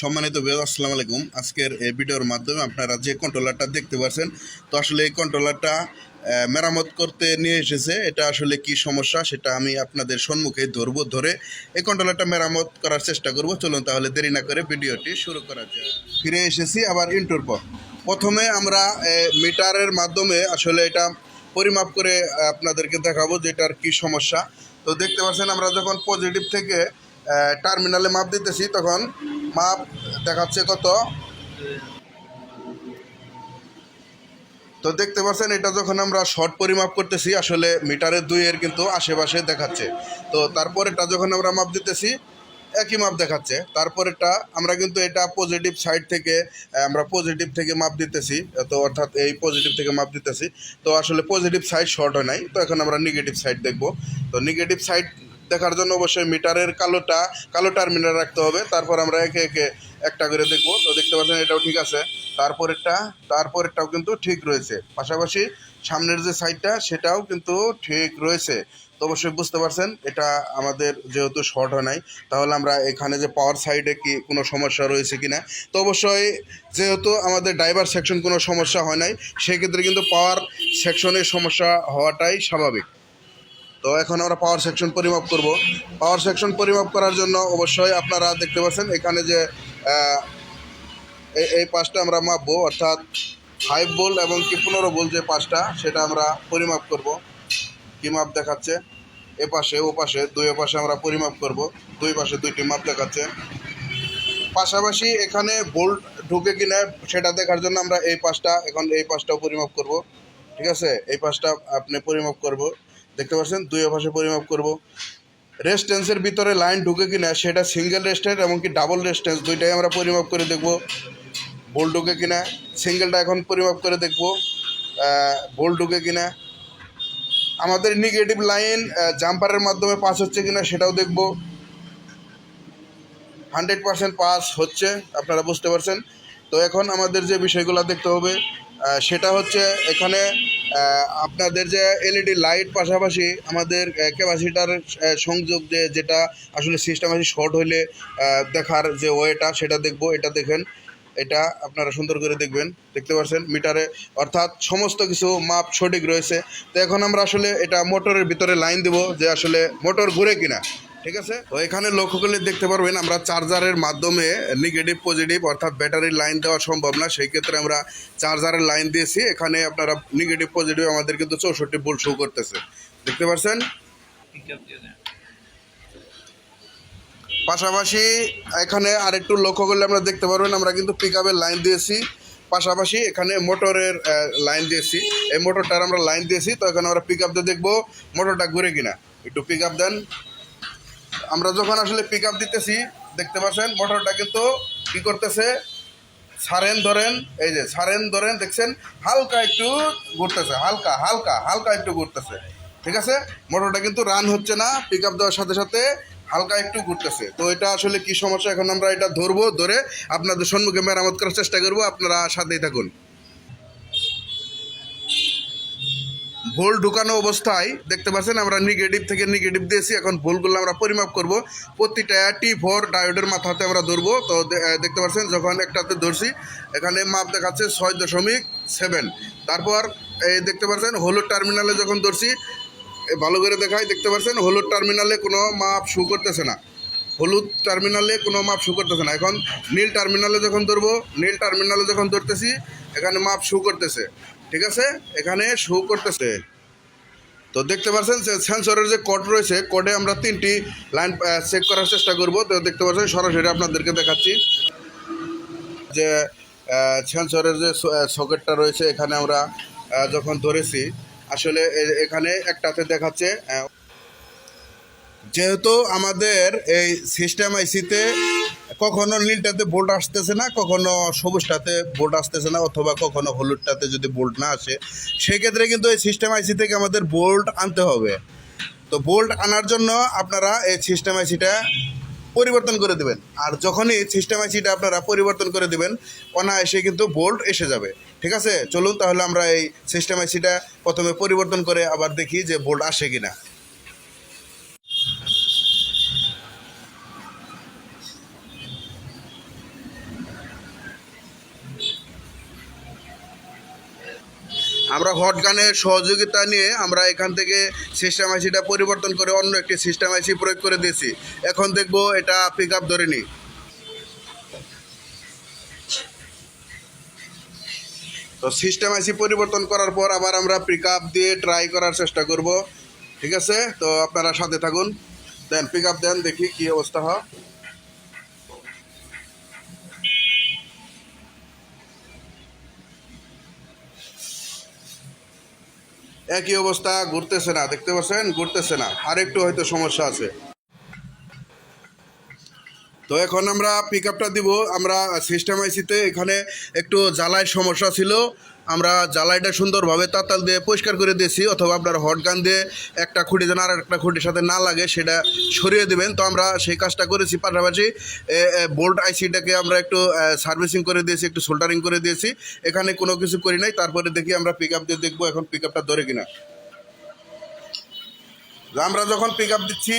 সম্মানিত বিয়াদ আসসালামু আলাইকুম। আজকের এই ভিডিওর মাধ্যমে আপনারা যে কন্ট্রোলারটা দেখতে পাচ্ছেন তো আসলে এই কন্ট্রোলারটা মেরামত করতে নিয়ে এসেছে। এটা আসলে কি সমস্যা, সেটা আমি আপনাদের সম্মুখে ধরবো, ধরে এই কন্ট্রোলারটা মেরামত করার চেষ্টা করব। চলুন তাহলে দেরি না করে ভিডিওটি শুরু করা যায় ফিরে এসেছি আবার ইন্টোর পর। প্রথমে আমরা মিটারের মাধ্যমে আসলে এটা পরিমাপ করে আপনাদেরকে দেখাবো যে এটার কী সমস্যা। তো দেখতে পাচ্ছেন, আমরা যখন পজিটিভ থেকে টার্মিনালে মাপ দিতেছি, তখন মাপ দেখাচ্ছে কত? তো দেখতে পাচ্ছেন, এটা যখন আমরা শর্ট পরিমাপ করতেছি, আসলে মিটারের দুইয়ের কিন্তু আশেপাশে দেখাচ্ছে। তো তারপর এটা যখন আমরা মাপ দিতেছি, একই মাপ দেখাচ্ছে। তারপর এটা আমরা কিন্তু এটা পজিটিভ সাইড থেকে আমরা পজিটিভ থেকে মাপ দিতেছি। তো অর্থাৎ এই পজিটিভ থেকে মাপ দিতেছি। তো আসলে পজিটিভ সাইড শর্ট হয় নাই। তো এখন আমরা নেগেটিভ সাইড দেখব। তো নেগেটিভ সাইড দেখার জন্য অবশ্যই মিটারের কালোটা, কালো টার্মিনাল রাখতে হবে। তারপর আমরা একে একে একটা করে দেখব। তো দেখতে পাচ্ছেন, এটাও ঠিক আছে। তারপরেরটা, তারপরেরটাও কিন্তু ঠিক রয়েছে। পাশাপাশি সামনের যে সাইডটা সেটাও কিন্তু ঠিক রয়েছে। তো অবশ্যই বুঝতে পারছেন, এটা আমাদের যেহেতু শর্ট হয় নাই, তাহলে আমরা এখানে যে পাওয়ার সাইডে কি কোনো সমস্যা রয়েছে কি না তো অবশ্যই যেহেতু আমাদের ড্রাইভার সেকশন কোনো সমস্যা হয় নাই, সেক্ষেত্রে কিন্তু পাওয়ার সেকশনের সমস্যা হওয়াটাই স্বাভাবিক। তো এখন আমরা পাওয়ার সেকশন পরিমাপ করব। পাওয়ার সেকশন পরিমাপ করার জন্য অবশ্যই আপনারা দেখতে পাচ্ছেন, এখানে যে এই পাশটা আমরা মাপবো, অর্থাৎ ফাইভ বোল্ট এবং কি পনেরো বোল্ট যে পাশটা, সেটা আমরা পরিমাপ করব। কি মাপ দেখাচ্ছে? এ পাশে, ও পাশে, দুই পাশে আমরা পরিমাপ করব। দুই পাশে দুইটি মাপ দেখাচ্ছে। পাশাপাশি এখানে বোল্ট ঢুকে কিনা, সেটা দেখার জন্য আমরা এই পাশটা, এখন এই পাশটাও পরিমাপ করব। ঠিক আছে? এই পাশটা আপনি পরিমাপ করব। দেখতে পাচ্ছেন? দুই পাশে পরিমাপ করব। রেস্টেন্সের ভিতরে লাইন ঢুকে কিনা, সেটা সিঙ্গেল রেস্টেন্স এমনকি ডাবল রেস্টেন্স দুইটাই আমরা পরিমাপ করে দেখব। বোল্ট ঢুকে কিনা, সিঙ্গেলটা এখন পরিমাপ করে দেখব। বোল্ট ঢুকে কিনা। আমাদের নেগেটিভ লাইন জাম্পারের মাধ্যমে পাস হচ্ছে কিনা সেটাও দেখব। হান্ড্রেড পার্সেন্ট পাস হচ্ছে, আপনারা বুঝতে পারছেন? তো এখন আমাদের যে বিষয়গুলো দেখতে হবে সেটা হচ্ছে এখানে আপনাদের যে এলইডি লাইট পাশাপাশি আমাদের ক্যাপাসিটার সংযোগ যে যেটা আসলে সিস্টেম আছে শর্ট হইলে দেখার যে ওয়েটা, সেটা দেখব, এটা দেখেন। এটা আপনারা সুন্দর করে দেখবেন, দেখতে পাচ্ছেন মিটারে। অর্থাৎ সমস্ত কিছু মাপ সঠিক রয়েছে। তো এখন আমরা আসলে এটা মোটরের ভিতরে লাইন দেব যে আসলে মোটর ঘুরে কিনা। ঠিক আছে? তো এখানে লক্ষ্য করলে দেখতে পারবেন আমরা চার্জারের মাধ্যমে নেগেটিভ পজিটিভ অর্থাৎ ব্যাটারির লাইন দেওয়া সম্ভব না। সেই ক্ষেত্রে আমরা চার্জারের লাইন দিয়েছি। এখানে আপনারা নেগেটিভ পজিটিভ আমাদের কিন্তু চৌষট্টি ভোল্ট শো করতেছে। দেখতে পাচ্ছেন পাশাপাশি এখানে আরেকটু লক্ষ্য করলে আমরা দেখতে পারবেন, আমরা কিন্তু পিক লাইন দিয়েছি। পাশাপাশি এখানে মোটরের লাইন দিয়েছি। এই মোটরটার আমরা লাইন দিয়েছি। তো এখানে আমরা পিক আপ দিয়ে দেখব মোটরটা ঘুরে কিনা। একটু পিক আপ দেন। আমরা যখন আসলে পিক দিতেছি, দেখতে পাচ্ছেন মোটরটা কিন্তু কী করতেছে? সারেন ধরেন, এই যে সারেন ধরেন, দেখছেন, হালকা একটু ঘুরতেছে, হালকা হালকা হালকা একটু ঘুরতেছে। ঠিক আছে? মোটরটা কিন্তু রান হচ্ছে না পিক দেওয়ার সাথে সাথে হালকা একটু ঘুরতেছে। তো এটা আসলে কি সমস্যা? এখন আমরা এটা ধরবো, ধরে আপনাদের সম্মুখে মেরামত করার চেষ্টা করব। আপনারা সাথেই থাকুন। ভোল ঢুকানো অবস্থায়, দেখতে পাচ্ছেন আমরা নেগেটিভ থেকে নেগেটিভ দিয়েছি, এখন ভোলগুলো আমরা পরিমাপ করব। প্রতিটা টি ফোর ডায়োডের মাথাতে আমরা ধরবো। তো দেখতে পাচ্ছেন যখন একটাতে ধরছি, এখানে মাপ দেখাচ্ছে ছয় দশমিক সেভেন তারপর, এই দেখতে পাচ্ছেন হলুদ টার্মিনালে যখন ধরছি ভালো করে দেখায় দেখতে পাচ্ছেন হলুদ টার্মিনালে কোনো মাপ শু করতেছে না। হলুদ টার্মিনালে কোনো মাপ শু করতেছে না। এখন নীল টার্মিনালে যখন ধরবো, নীল টার্মিনালে যখন ধরতেছি এখানে মাপ শু করতেছে। ঠিক আছে? এখানে শু করতেছে। তো দেখতে পাচ্ছেন সেন্সরের যে কোড রয়েছে কোডে আমরা তিনটি লাইন চেক করার চেষ্টা করব। তো দেখতে পাচ্ছেন সরাসরি আপনাদেরকে দেখাচ্ছি। যে সেন্সরের যে সকেটটা রয়েছে, এখানে আমরা যখন ধরেছি, আসলে এখানে একটাতে দেখাচ্ছে যেহেতু আমাদের এই সিস্টেম আইসিতে কখনো নীলটাতে বোল্ট আসতেছে না, কখনো সবুজটাতে বোল্ট আসতেছে না, অথবা কখনো হলুদটাতে যদি বোল্ট না আসে, সেক্ষেত্রে কিন্তু এই সিস্টেম আইসি থেকে আমাদের বোল্ট আনতে হবে। তো বোল্ট আনার জন্য আপনারা এই সিস্টেম আইসিটা পরিবর্তন করে দেবেন। আর যখনই সিস্টেম আইসিটা আপনারা পরিবর্তন করে দেবেন, অনায়াসে কিন্তু বোল্ট এসে যাবে। ঠিক আছে? চলুন তাহলে আমরা এই সিস্টেম আইসিটা প্রথমে পরিবর্তন করে আবার দেখি যে বোল্ট আসে কিনা। আমরা হট গানের সহযোগিতা নিয়ে আমরা এখান থেকে সিস্টেম আইসিটা পরিবর্তন করে অন্য একটি সিস্টেম আইসি প্রয়োগ করে দিয়েছি। এখন দেখব এটা পিক আপ ধরে নি। তো সিস্টেম আইসি পরিবর্তন করার পর আবার আমরা পিক আপ দিয়ে ট্রাই করার চেষ্টা করব। ঠিক আছে? তো আপনারা সাথে থাকুন। দেন পিক আপ দেন, দেখি কি অবস্থা হয়। একই অবস্থা ঘুরতেছে না দেখতে পাচ্ছেন? ঘুরতেছে না। আর একটু হয়তো সমস্যা আছে। তো এখন আমরা পিক আপটা দিব। আমরা সিস্টেম আইসিতে এখানে একটু জ্বালায় সমস্যা ছিল। আমরা জ্বালাইটা সুন্দরভাবে তাতাল দিয়ে পরিষ্কার করে দিয়েছি, অথবা আপনার হট গান দিয়ে একটা খুঁটি যেন আর একটা খুঁটির সাথে না লাগে, সেটা সরিয়ে দেবেন। তো আমরা সেই কাজটা করেছি পাশাপাশি। বোল্ট আইসিটাকে আমরা একটু সার্ভিসিং করে দিয়েছি, একটু সোল্ডারিং করে দিয়েছি। এখানে কোনো কিছু করি নাই, তারপরে দেখি আমরা পিক আপ দিয়ে দেখব এখন পিক আপটা ধরে কিনা। আমরা যখন পিক আপ দিচ্ছি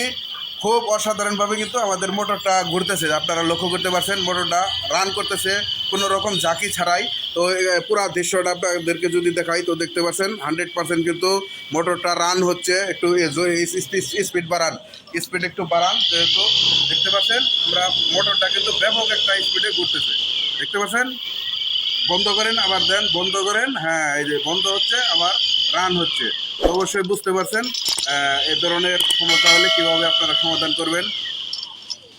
খুব অসাধারণভাবে কিন্তু আমাদের মোটরটা ঘুরতেছে। আপনারা লক্ষ্য করতে পারছেন, মোটরটা রান করতেছে কোনো রকম জাকি ছাড়াই। তো পুরা দৃশ্যটা আপনাদেরকে যদি দেখাই, তো দেখতে পাচ্ছেন হান্ড্রেড পার্সেন্ট কিন্তু মোটরটা রান হচ্ছে একটু স্পিড বাড়ান। স্পিড একটু বাড়ান, যেহেতু দেখতে পাচ্ছেন, আমরা মোটরটা কিন্তু ব্যাপক একটা স্পিডে ঘুরতেছে। দেখতে পাচ্ছেন? বন্ধ করেন, আবার দেন, বন্ধ করেন হ্যাঁ এই যে বন্ধ হচ্ছে, আবার রান হচ্ছে। অবশ্যই বুঝতে পারছেন এ ধরনের সমস্যা হলে কীভাবে আপনারা সমাধান করবেন?